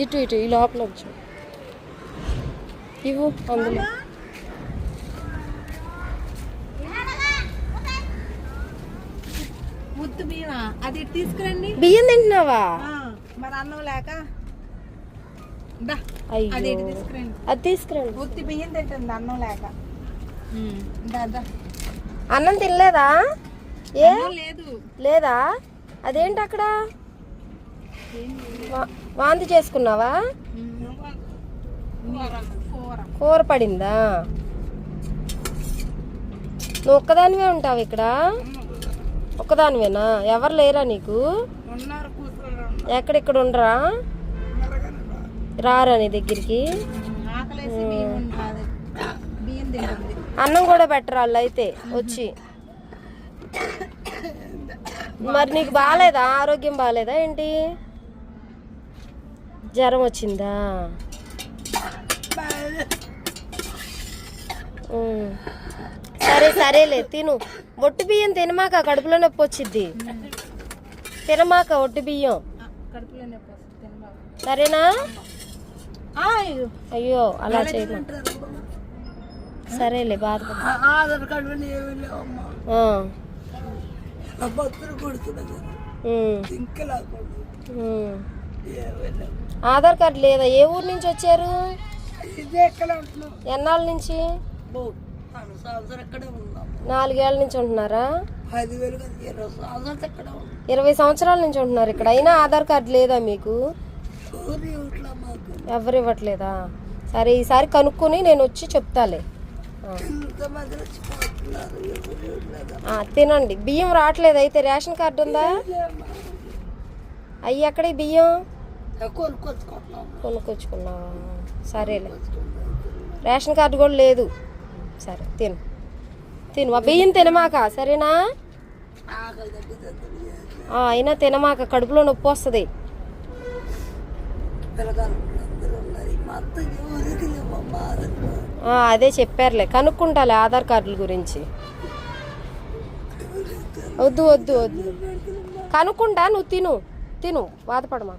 ఇటు ఇటు ఈ లోపల వచ్చు. ఇవ్వు అందులో. అది తీసుకురండి. బియ్యం తింటున్నావా? మరి అన్నం లేక. అది తీసుకురండి. ఉత్తి బియ్యం తింటుంది అన్నం లేక. అన్నం తినలేదా? ఏ? లేదు. లేదా? అదేంటి అక్కడ? వాంతి చేసుకున్నావా? కూర పడిందా? నువ్వు ఒక్కదానివే ఉంటావు ఇక్కడ? ఒక్కదానివేనా? ఎవరు లేరా నీకు? ఎక్కడెక్కడ ఉండరా? రారా నీ దగ్గరికి? అన్నం కూడా పెట్టరు వాళ్ళు అయితే? వచ్చి. మరి నీకు బాగాలేదా? ఆరోగ్యం బాగాలేదా ఏంటి? జ్వరం వచ్చిందా. సరే సరేలే తిను. ఒట్టు బియ్యం తినమాక కడుపులో నొప్పి వచ్చిద్ది. తినమాక ఒట్టు బియ్యం. సరేనా. అయ్యో అలా చేయను సరేలే ఆధార్ ఆధార్ కార్డు లేదా ఏ ఊరు నుంచి వచ్చారు? ఎన్నాళ్ళ నుంచి? నాలుగేళ్ళ నుంచి ఉంటున్నారా? ఇరవై సంవత్సరాలు నుంచి ఉంటున్నారు ఇక్కడ. అయినా ఆధార్ కార్డు లేదా మీకు? ఎవరు ఇవ్వట్లేదా? సరే ఈసారి కనుక్కొని నేను వచ్చి చెప్తాలే. తినండి. బియ్యం రావట్లేదు. అయితే రేషన్ కార్డు ఉందా? అయ్యి ఎక్కడ బియ్యం? కొనుక్కొచ్చుకున్నావా? సరేలే. రేషన్ కార్డు కూడా లేదు. సరే తిను. తిను. బియ్యం తినమాక సరేనా? అయినా తినమాక కడుపులో నొప్పి వస్తుంది. అదే చెప్పారులే. కనుక్కుంటాలే ఆధార్ కార్డుల గురించి. వద్దు వద్దు వద్దు. కనుక్కుంటా నువ్వు తిను. తిను. బాధపడమా